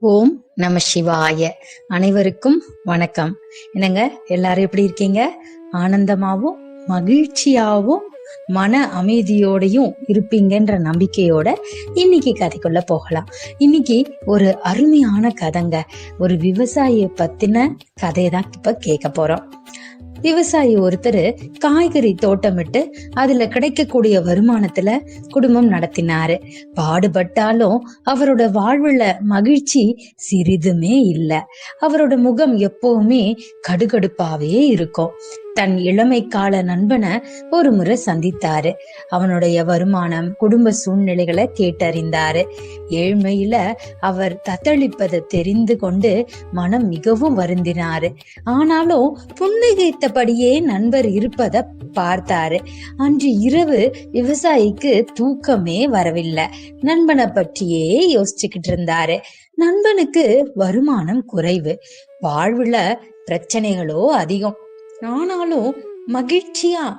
ஓம் நம சிவாய. அனைவருக்கும் வணக்கம். என்னங்க எல்லாரும் எப்படி இருக்கீங்க? ஆனந்தமாவும் மகிழ்ச்சியாவும் மன அமைதியோடையும் இருப்பீங்கன்ற நம்பிக்கையோட இன்னைக்கு கதைக்குள்ள போகலாம். இன்னைக்கு ஒரு அருமையான கதைங்க. ஒரு விவசாயியை பத்தின கதையை தான் இப்ப கேட்க போறோம். விவசாயி ஒருத்தர் காய்கறி தோட்டமிட்டு அதுல கிடைக்கக்கூடிய வருமானத்துல குடும்பம் நடத்தினாரு. பாடுபட்டாலும் அவரோட வாழ்வுல மகிழ்ச்சி சிறிதுமே இல்லை. அவரோட முகம் எப்பவுமே கடுகடுப்பாவே இருக்கும். தன் இளமை கால நண்பனை ஒரு முறை சந்தித்தாரு. அவனுடைய வருமானம் குடும்ப சூழ்நிலைகளை கேட்டறிந்தாரு. ஏழ்மையில அவர் தத்தளிப்பதை தெரிந்து கொண்டு மனம் மிகவும் வருந்தினாரு. ஆனாலும் புன்னகைத்தபடியே நண்பர் இருப்பத பார்த்தாரு. அன்று இரவு விவசாயிக்கு தூக்கமே வரவில்லை. நண்பனை பற்றியே யோசிச்சுக்கிட்டு இருந்தாரு. நண்பனுக்கு வருமானம் குறைவு. வாழ்வுல பிரச்சனைகளோ அதிகம். ஆனாலும் மகிழ்ச்சியா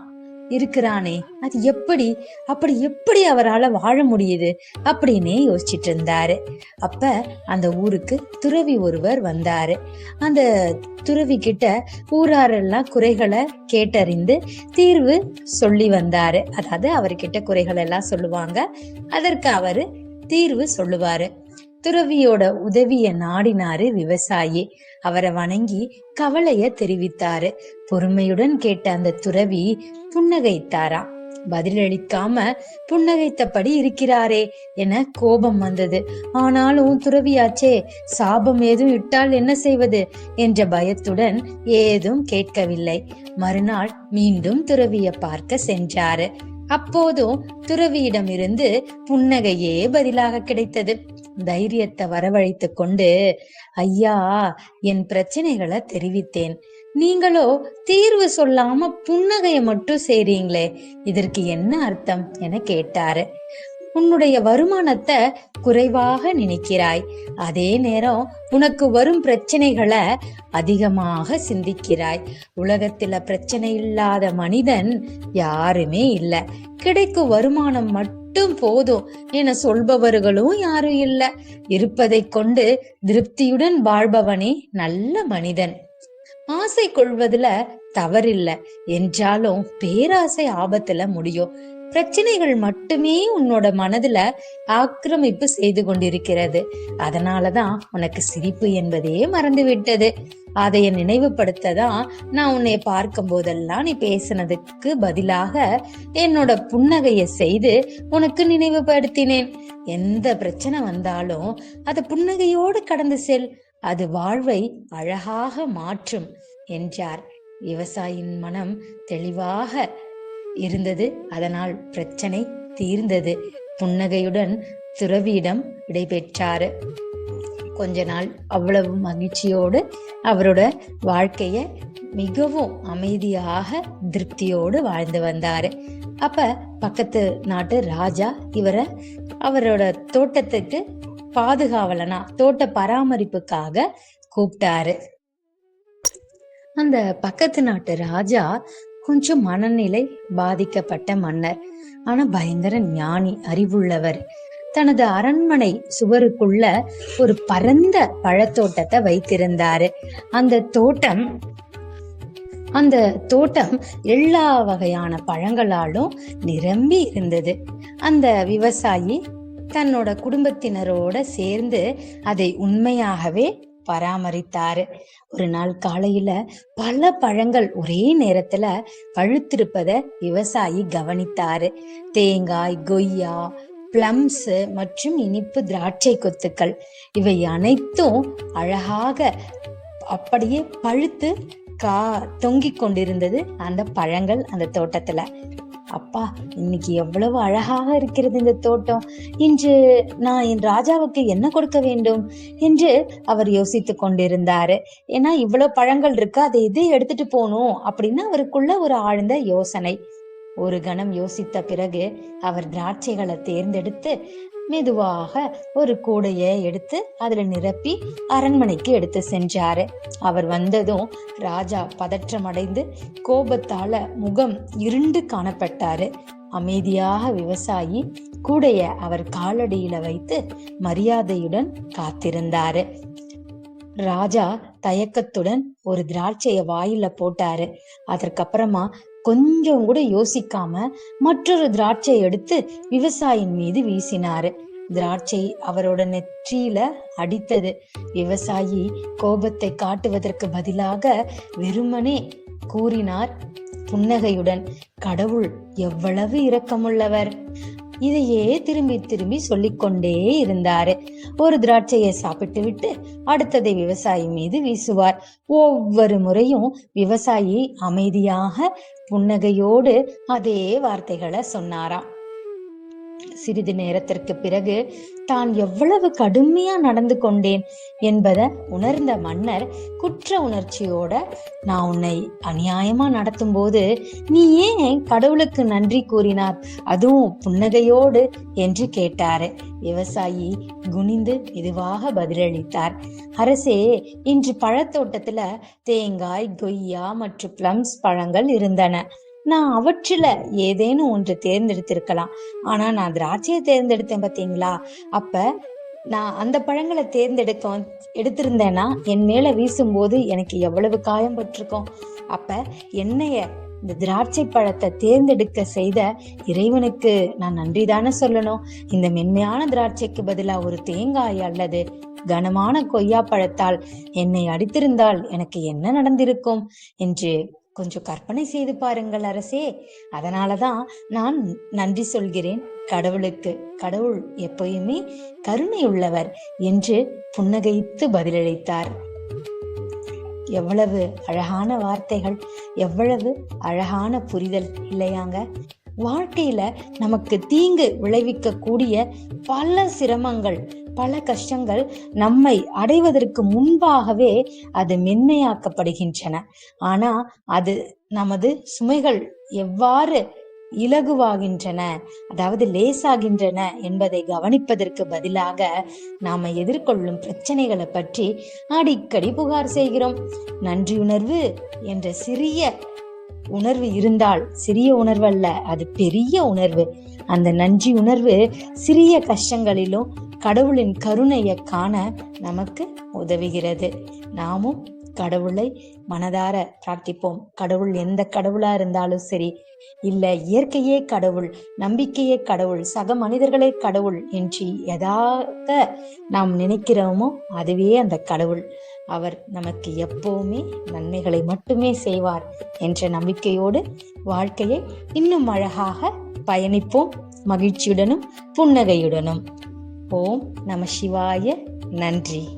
இருக்கிறானே. அது எப்படி? அப்படி எப்படி அவரால வாழ முடியுது? அப்படின்னே யோசிச்சிட்டு இருந்தாரு அப்ப அந்த ஊருக்கு துறவி ஒருவர் வந்தாரு. அந்த துறவி கிட்ட ஊராரெல்லாம் குறைகளை கேட்டறிந்து தீர்வு சொல்லி வந்தாரு. அதாவது அவர்கிட்ட குறைகள் எல்லாம் சொல்லுவாங்க. அதற்கு அவரு தீர்வு சொல்லுவாரு. துறவியோட உதவிய நாடினாரு விவசாயி. அவரை வணங்கி கவலைய தெரிவித்தாரு. பொறுமையுடன் கேட்ட அந்த துறவி புன்னகைத்தாரா. பதிலளிக்காம புன்னகைத்தபடி இருக்கிறாரே என கோபம் வந்தது. ஆனாலும் துறவியாச்சே சாபம் ஏதும் இட்டால் என்ன செய்வது என்ற பயத்துடன் ஏதும் கேட்கவில்லை. மறுநாள் மீண்டும் துறவிய பார்க்க சென்றாரு. அப்போதும் துறவியிடமிருந்து புன்னகையே பதிலாக கிடைத்தது. தைரியத்தை வரவழைத்து கொண்டு ஐயா என் பிரச்சனைகளை தெரிவித்தேன். நீங்களோ தீர்வு சொல்லாம புன்னகைய மட்டும் செய்றீங்களே இதற்கு என்ன அர்த்தம்? என கேட்டாரு. உன்னுடைய வருமானத்தை குறைவாக நினைக்கிறாய். அதே நேரம் உனக்கு வரும் பிரச்சனைகளை அதிகமாக சிந்திக்கிறாய். உலகத்துல பிரச்சனை இல்லாத மனிதன் யாருமே இல்ல. கிடைக்கும் வருமானம் மட்டும் போதும் என சொல்பவர்களும் யாரும் இல்ல. இருப்பதை கொண்டு திருப்தியுடன் வாழ்பவனே நல்ல மனிதன். ஆசை கொள்வதுல தவறில்லை. என்றாலும் பேராசை ஆபத்துல முடியும். பிரச்சனைகள் மட்டுமே உன்னோட மனதுல ஆக்கிரமிப்பு செய்து கொண்டிருக்கிறது. அதனாலதான் உனக்கு சிரிப்பு என்பதே மறந்து விட்டது அதைய நினைவுபடுத்ததான் நான் உன்னை பார்க்கும் போதெல்லாம் நீ பேசினதுக்கு பதிலாக என்னோட புன்னகைய செய்து உனக்கு நினைவுபடுத்தினேன். எந்த பிரச்சனை வந்தாலும் அதை புன்னகையோடு கடந்து செல். அது வாழ்வை அழகாக மாற்றும் என்றார். விவசாயியின் மனம் தெளிவாக இருந்தது. அதனால் பிரச்சனை தீர்ந்தது. புன்னகையுடன் துறவியிடம் விடைபெற்றாரு கொஞ்ச நாள் அவ்வளவு மகிழ்ச்சியோடு அவரோட வாழ்க்கைய மிகவும் அமைதியாக திருப்தியோடு வாழ்ந்து வந்தாரு. அப்ப பக்கத்து நாட்டு ராஜா இவரை அவரோட தோட்டத்துக்கு பாதுகாவலனா தோட்ட பராமரிப்புக்காக கூப்பிட்டாரு. அந்த பக்கத்து நாட்டு ராஜா கொஞ்சம் மனநிலை பாதிக்கப்பட்ட மன்னர் ஆனா பயங்கர ஞானி அறிவுள்ளவர். தனது அரண்மனை சுவருக்குள்ள ஒரு பரந்த பழத்தோட்டத்தை வைத்திருந்தாரு. அந்த தோட்டம் அந்த தோட்டம் எல்லா வகையான பழங்களாலும் நிரம்பி இருந்தது. அந்த விவசாயி தன்னோட குடும்பத்தினரோட சேர்ந்து அதை உண்மையாகவே பராமரித்தாரு. ஒரு நாள் காலையில பல பழங்கள் ஒரே நேரத்துல பழுத்திருப்பத விவசாயி கவனித்தாரு. தேங்காய் கொய்யா பிளம்ஸ் மற்றும் இனிப்பு திராட்சை கொத்துக்கள். இவை அனைத்தும் அழகாக அப்படியே பழுத்து கா தொங்கிக் கொண்டிருந்தது அந்த பழங்கள் அந்த தோட்டத்துல. அப்பா இன்னைக்கு எவ்வளவு அழகாக இருக்கிறது இந்த தோட்டம். இன்று நான் என் ராஜாவுக்கு என்ன கொடுக்க வேண்டும்? என்று அவர் யோசித்து கொண்டிருந்தாரு. ஏன்னா இவ்வளவு பழங்கள் இருக்கு அதை எது எடுத்துட்டு போகணும் அப்படின்னு அவருக்குள்ள ஒரு ஆழ்ந்த யோசனை. ஒரு கணம் யோசித்த பிறகு அவர் திராட்சைகளை தேர்ந்தெடுத்து மெதுவாக ஒரு கூடையை எடுத்து அதுல நிரப்பி அரண்மனைக்கு எடுத்து சென்றாரு. அவர் வந்ததும் ராஜா பதற்றமடைந்து கோபத்தால முகம் இருண்டு காணப்பட்டாரு. அமைதியாக விவசாயி கூடைய அவர் காலடியில வைத்து மரியாதையுடன் காத்திருந்தாரு. ராஜா தயக்கத்துடன் ஒரு திராட்சைய வாயில போட்டாரு. அதற்கப்புறமா கொஞ்சம் கூட யோசிக்காம மற்றொரு திராட்சையை எடுத்து விவசாயின் மீது வீசினாரு. திராட்சை அவரோட நெற்றியில அடித்தது. விவசாயி கோபத்தை காட்டுவதற்கு பதிலாக வெறுமனே கூறினார் புன்னகையுடன் கடவுள் எவ்வளவு இரக்கமுள்ளவர். இதையே திரும்பி திரும்பி சொல்லிக்கொண்டே இருந்தாரு. ஒரு திராட்சையை சாப்பிட்டு விட்டு அடுத்ததை விவசாயி மீது வீசுவார். ஒவ்வொரு முறையும் விவசாயி அமைதியாக புன்னகையோடு அதே வார்த்தைகளை சொன்னாராம். சிறிது நேரத்திற்கு பிறகு தான் எவ்வளவு கடுமையா நடந்து கொண்டேன் என்பதை உணர்ந்த மன்னர் குற்ற உணர்ச்சியோட நான் உன்னை அநியாயமா நடத்தும் போது நீ ஏன் கடவுளுக்கு நன்றி கூறினார்? அதுவும் புன்னகையோடு என்று கேட்டாரு. விவசாயி குனிந்து மெதுவாக பதிலளித்தார். அரசே இன்று பழத்தோட்டத்துல தேங்காய் கொய்யா மற்றும் பிளம்ஸ் பழங்கள் இருந்தன. நான் அவற்றில் ஏதேனும் ஒன்று தேர்ந்தெடுத்திருக்கலாம். ஆனால் நான் திராட்சையை தேர்ந்தெடுத்தேன் பார்த்தீங்களா அப்போ நான் அந்த பழங்களை தேர்ந்தெடுக்க எடுத்திருந்தேன்னா என் மேலே வீசும்போது எனக்கு எவ்வளவு காயம் பட்டிருக்கும். அப்போ என்னைய இந்த திராட்சை பழத்தை தேர்ந்தெடுக்க செய்த இறைவனுக்கு நான் நன்றி தானே சொல்லணும். இந்த மென்மையான திராட்சைக்கு பதிலாக ஒரு தேங்காய் அல்லது கனமான கொய்யா பழத்தால் என்னை அடித்திருந்தால் எனக்கு என்ன நடந்திருக்கும்? என்று கொஞ்சம் கற்பனை செய்து பாருங்கள் அரசே. அதனாலதான் நான் நன்றி சொல்கிறேன். கடவுளுக்கு கடவுள் எப்பயுமே கருணை உள்ளவர் என்று புன்னகைத்து பதிலளித்தார். எவ்வளவு அழகான வார்த்தைகள் எவ்வளவு அழகான புரிதல் இல்லையாங்க. வாழ்க்கையில நமக்கு தீங்கு விளைவிக்க கூடிய பல சிரமங்கள் பல கஷ்டங்கள் நம்மை அடைவதற்கு முன்பாகவே அது மென்மையாக்கப்படுகின்றன. ஆனா அது நமது சுமைகள் எவ்வாறு இலகுவாகின்றன அதாவது லேசாகின்றன என்பதை கவனிப்பதற்கு பதிலாக நாம எதிர்கொள்ளும் பிரச்சனைகளை பற்றி அடிக்கடி புகார் செய்கிறோம். நன்றியுணர்வு என்ற சிறிய உணர்வு இருந்தால் சிறிய உணர்வு அல்ல அது பெரிய உணர்வு. அந்த நன்றி உணர்வு சிறிய கஷ்டங்களிலும் கடவுளின் கருணையை காண நமக்கு உதவுகிறது. நாமும் கடவுளை மனதார பிரார்த்திப்போம். கடவுள் எந்த கடவுளா இருந்தாலும் சரி இல்ல இயற்கையே கடவுள் நம்பிக்கையே கடவுள் சக மனிதர்களே கடவுள் என்று எதாக நாம் நினைக்கிறோமோ அதுவே அந்த கடவுள். அவர் நமக்கு எப்பவுமே நன்மைகளை மட்டுமே செய்வார் என்ற நம்பிக்கையோடு வாழ்க்கையை இன்னும் அழகாக பயணிப்போம். மகிழ்ச்சியுடனும் புன்னகையுடனும். ஓம் நம சிவாய. நன்றி.